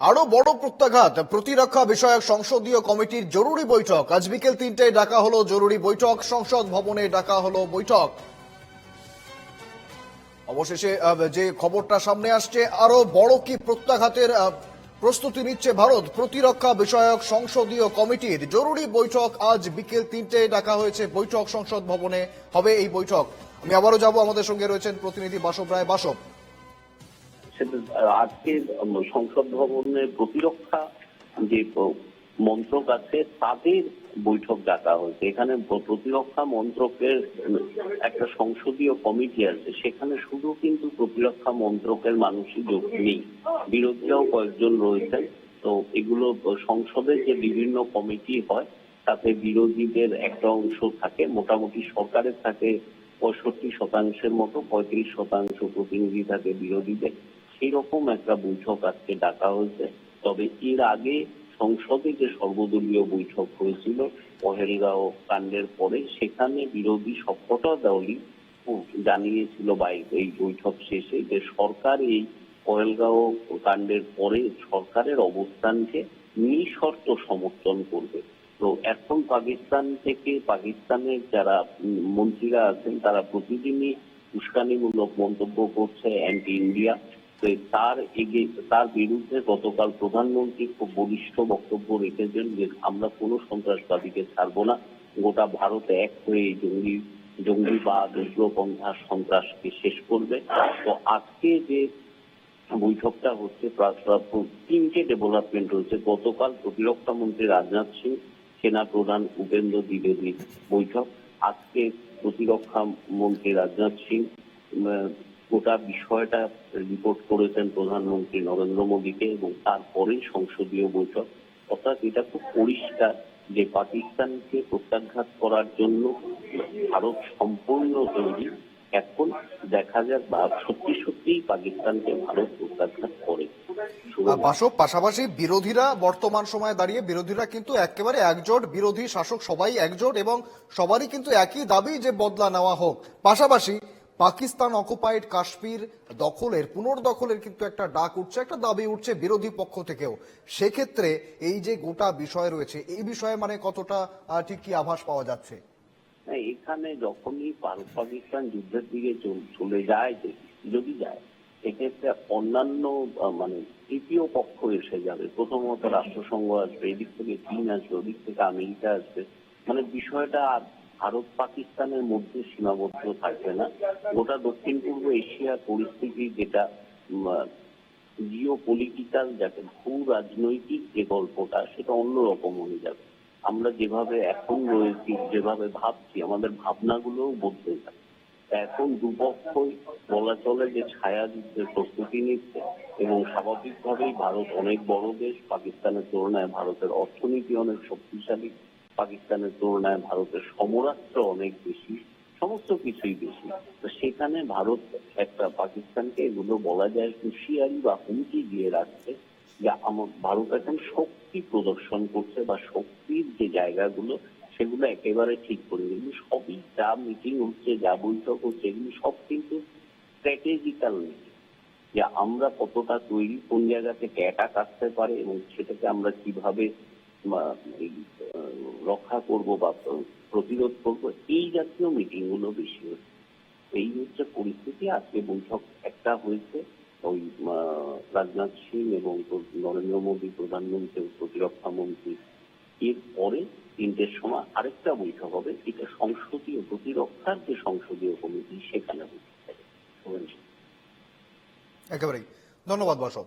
আরও বড় প্রত্যাঘাত। প্রতিরক্ষা বিষয়ক সংসদীয় কমিটির জরুরি বৈঠক। আজ বিকেল তিনটায় ডাকা হলো জরুরি বৈঠক। সংসদ ভবনে ডাকা হলো বৈঠক। অবশেষে যে খবরটা সামনে আসছে, আরও বড় কি প্রত্যাঘাতের প্রস্তুতি নিচ্ছে ভারত? প্রতিরক্ষা বিষয়ক সংসদীয় কমিটির জরুরি বৈঠক আজ বিকেল তিনটায় ডাকা হয়েছে। বৈঠক সংসদ ভবনে হবে এই বৈঠক। আমি আবারও যাব। আমাদের সঙ্গে রয়েছেন প্রতিনিধি বাসব রায়। বাসব। সেটা আজকে সংসদ ভবনে প্রতিরক্ষা যে মন্ত্রক আছে, তাদের বৈঠক ডাকা হয়েছে। এখানে প্রতিরক্ষা মন্ত্রকের একটা সংসদীয় কমিটি আছে। সেখানে শুধু কিন্তু প্রতিরক্ষা মন্ত্রকের মানুষই যোগ নেই। বিরোধীরাও কয়েকজন রয়েছেন। তো এগুলো সংসদে যে বিভিন্ন কমিটি হয়, তাতে বিরোধীদের একটা অংশ থাকে। মোটামুটি সরকারের থাকে পঁয়ষট্টি শতাংশের মতো, পঁয়ত্রিশ শতাংশ প্রতিনিধি থাকে বিরোধীদের। সেই রকম একটা বৈঠক আজকে ডাকা হয়েছে। তবে এর আগে সংসদে যে সর্বদলীয় বৈঠক হয়েছিল পহেলগাঁও কাণ্ডের পরে, সেখানে বিরোধী সবকটা দলই জানিয়েছিল বাই এই বৈঠক শেষে যে সরকার এই পহেলগাঁও কাণ্ডের পরে সরকারের অবস্থানকে নিঃশর্ত সমর্থন করবে। তো এখন পাকিস্তান থেকে পাকিস্তানের যারা মন্ত্রীরা আছেন, তারা প্রতিদিনই উস্কানিমূলক মন্তব্য করছে অ্যান্টি ইন্ডিয়া তার এগে, তার বিরুদ্ধে গতকাল প্রধানমন্ত্রী খুব বলিষ্ঠ বক্তব্য রেখেছেন যে আমরা কোনো সন্ত্রাসবাদীকে ছাড়বো না। গোটা ভারত এক হয়ে এই জঙ্গি জঙ্গি বা উগ্রপন্থা সন্ত্রাসকে শেষ করবে। তো আজকে যে বৈঠকটা হচ্ছে তিনটে ডেভেলপমেন্ট হয়েছে গতকাল প্রতিরক্ষা মন্ত্রী রাজনাথ সিং, সেনা প্রধান উপেন্দ্র দ্বিবেদীর বৈঠক। আজকে প্রতিরক্ষা মন্ত্রী রাজনাথ সিং গোটা বিষয়টা রিপোর্ট করেছেন প্রধানমন্ত্রী নরেন্দ্র মোদীকে এবং তারপরেই সংসদীয় বৈঠক। অর্থাৎ এটা খুব পরিষ্কার যে পাকিস্তানকে প্রত্যাঘাত করার জন্য ভারত সম্পূর্ণ তৈরি। এখন দেখা যাক বা সত্যি সত্যিই পাকিস্তানকে ভারত প্রত্যাঘাত করে। পাশাপাশি বিরোধীরা বর্তমান সময়ে দাঁড়িয়ে, বিরোধীরা কিন্তু একেবারে একজোট, বিরোধী শাসক সবাই একজোট এবং সবারই কিন্তু একই দাবি যে বদলা নেওয়া হোক। পাশাপাশি পাকিস্তান অকুপাইড কাশ্মীর দখলের পুনর্দখলের কিন্তু একটা ডাক উঠছে একটা দাবি উঠছে বিরোধী পক্ষ থেকেও। সেক্ষেত্রে এই যে গোটা বিষয় রয়েছে এই বিষয়ে মানে কতটা ঠিক কি আভাস পাওয়া যাচ্ছে? হ্যাঁ, এখানে যখনই পাকিস্তান যুদ্ধের দিকে চলে যায় যদি যায় সেক্ষেত্রে অন্যান্য মানে তৃতীয় পক্ষ এসে যাবে। প্রথমত রাষ্ট্রসংঘ আসবে এদিক থেকে চীন আসবে ওদিক থেকে আমেরিকা আসবে। মানে বিষয়টা ভারত পাকিস্তানের মধ্যে সীমাবদ্ধ থাকবে না। গোটা দক্ষিণ পূর্ব এশিয়ার পরিস্থিতি যেটা জিও পলিটিক্যাল যাকে ভূ রাজনৈতিক যে গল্পটা, সেটা অন্যরকম হয়ে যাবে। আমরা যেভাবে এখন রয়েছি, যেভাবে ভাবছি, আমাদের ভাবনাগুলোও বদলে যাবে। এখন দুপক্ষই বলা চলে যে ছায়া যুদ্ধের প্রস্তুতি নিচ্ছে এবং স্বাভাবিকভাবেই ভারত অনেক বড় দেশ। পাকিস্তানের তুলনায় ভারতের অর্থনীতি অনেক শক্তিশালী। পাকিস্তানের তুলনায় ভারতের সমরাস্ত্র অনেক বেশি, সমস্ত কিছুই বেশি। তো সেখানে ভারত একটা পাকিস্তানকে এগুলো বলা যায় হুঁশিয়ারি বা হুমকি দিয়ে রাখছে, যে আমার, ভারত এখন শক্তি প্রদর্শন করছে বা শক্তির যে জায়গাগুলো, সেগুলো একেবারে ঠিক করে এগুলো সবই যা মিটিং হচ্ছে, যা বৈঠক হচ্ছে, এগুলো সব কিন্তু স্ট্র্যাটেজিক্যাল মিটিং যে আমরা কতটা তৈরি, কোন জায়গা থেকে অ্যাটাক আসতে পারে এবং সেটাকে আমরা কীভাবে রক্ষা করব বা প্রতিরোধ করব, এই জাতীয় মিটিংগুলো বেশি হচ্ছে। এই হচ্ছে পরিস্থিতি। আজকে বৈঠক একটা হয়েছে। ওই রাজনাথ সিং এবং নরেন্দ্র মোদী প্রধানমন্ত্রী ও প্রতিরক্ষা মন্ত্রী। এর পরে তিনটের সময় আরেকটা বৈঠক হবে। এটা সংসদীয় প্রতিরক্ষার যে সংসদীয় কমিটি, সেখানে বৈঠক একেবারেই। ধন্যবাদ বাসব।